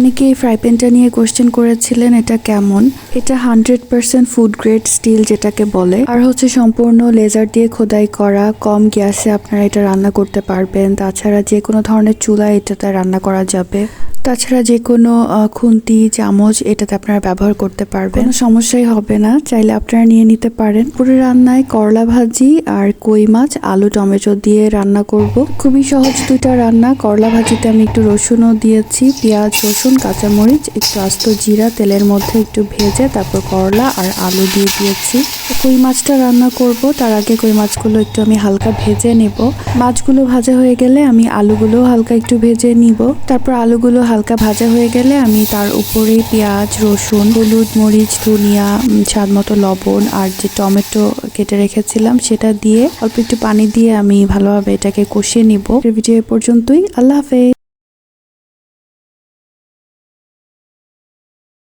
অনেকে এই ফ্রাই প্যানটা নিয়ে কোয়েশ্চেন করেছিলেন, এটা কেমন? এটা hundred percent food grade steel যেটাকে বলে। আর হচ্ছে সম্পূর্ণ লেজার দিয়ে খোদাই করা, কম গ্যাসে আপনারা এটা রান্না করতে পারবেন। তাছাড়া যে কোনো ধরনের চুলা এটাতে রান্না করা যাবে। তাছাড়া যে কোনো খুন্তি, চামচ এটাতে আপনারা ব্যবহার করতে পারবেন। কোনো সমস্যাই হবে না। চাইলে আপনারা নিয়ে নিতে পারেন। পুরো রান্নায় করলা ভাজি আর কই মাছ, আলু, টমেটো দিয়ে রান্না করব। খুবই সহজ দুইটা রান্না। করলা ভাজিতে আমি একটু রসুনও দিয়েছি, পেঁয়াজ, রসুন, কাঁচামরিচ, একটু আস্ত জিরা, তেলের মধ্যে একটু ভেজে তারপর করলা আর আলু দিয়ে দিয়েছি। কই মাছটা রান্না করব, তার আগে কই মাছগুলো একটু আমি হালকা ভেজে নেব। মাছগুলো ভাজা হয়ে গেলে আমি আলুগুলো হালকা একটু ভেজে নিব। তারপর আলুগুলো হালকা ভাজা হয়ে গেলে আমি তার উপরে পেঁয়াজ, রসুন, হলুদ মরিচ, ধনিয়া স্বাদ মতো লবণ আর যে টমেটো কেটে রেখেছিলাম সেটা দিয়ে অল্প একটু পানি দিয়ে আমি ভালোভাবে এটাকে কষিয়ে নিব। ভিডিও এ পর্যন্তই। আল্লাহ হাফেজ।